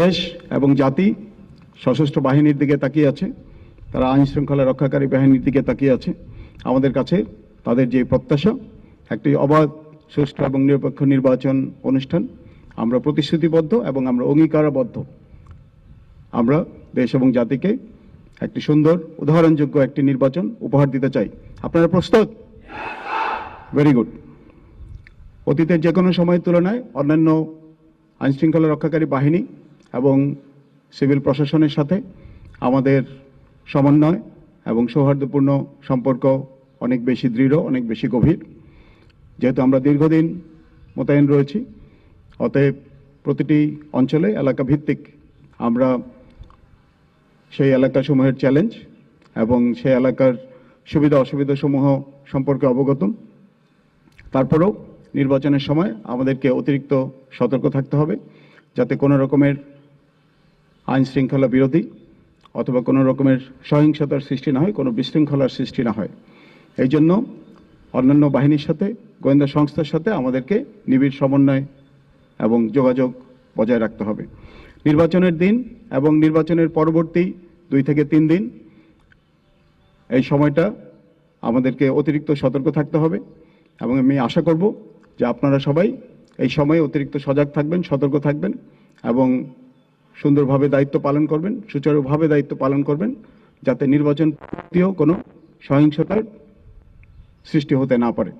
দেশ এবং জাতি সশস্ত্র বাহিনীর দিকে তাকিয়ে আছে। তারা আইন শৃঙ্খলা রক্ষাকারী বাহিনীর দিকে তাকিয়ে আছে। আমাদের কাছে তাদের যে প্রত্যাশা, একটি অবাধ, সুষ্ঠু এবং নিরপেক্ষ নির্বাচন অনুষ্ঠান, আমরা প্রতিশ্রুতিবদ্ধ এবং আমরা অঙ্গীকারবদ্ধ। আমরা দেশ এবং জাতিকে একটি সুন্দর, উদাহরণযোগ্য একটি নির্বাচন উপহার দিতে চাই। আপনারা প্রস্তুত? ভেরি গুড অতীতের যে কোনো সময়ের তুলনায় অন্যান্য আইনশৃঙ্খলা রক্ষাকারী বাহিনী এবং সিভিল প্রশাসনের সাথে আমাদের সমন্বয় এবং সৌহার্দ্যপূর্ণ সম্পর্ক অনেক বেশি দৃঢ়, অনেক বেশি গভীর। যেহেতু আমরা দীর্ঘদিন মোতায়েন রয়েছি, অতএব প্রতিটি অঞ্চলে এলাকা ভিত্তিক আমরা সেই এলাকাসমূহের চ্যালেঞ্জ এবং সেই এলাকার সুবিধা অসুবিধাসমূহ সম্পর্কে অবগত। তারপরেও নির্বাচনের সময় আমাদেরকে অতিরিক্ত সতর্ক থাকতে হবে যাতে কোনো রকমের আইন শৃঙ্খলা বিরোধী অথবা কোনো রকমের সহিংসতার সৃষ্টি না হয়, কোনো বিশৃঙ্খলার সৃষ্টি না হয়। এই জন্য অন্যান্য বাহিনীর সাথে, গোয়েন্দা সংস্থার সাথে আমাদেরকে নিবিড় সমন্বয় এবং যোগাযোগ বজায় রাখতে হবে। নির্বাচনের দিন এবং নির্বাচনের পরবর্তী দুই থেকে তিন দিন এই সময়টা আমাদেরকে অতিরিক্ত সতর্ক থাকতে হবে এবং আমি আশা করব যে আপনারা সবাই এই সময়ে অতিরিক্ত সজাগ থাকবেন, সতর্ক থাকবেন এবং সুন্দরভাবে দায়িত্ব পালন করবেন, সুচারুভাবে দায়িত্ব পালন করবেন যাতে নির্বাচন কোনো সহিংসতার সৃষ্টি হতে না পারে।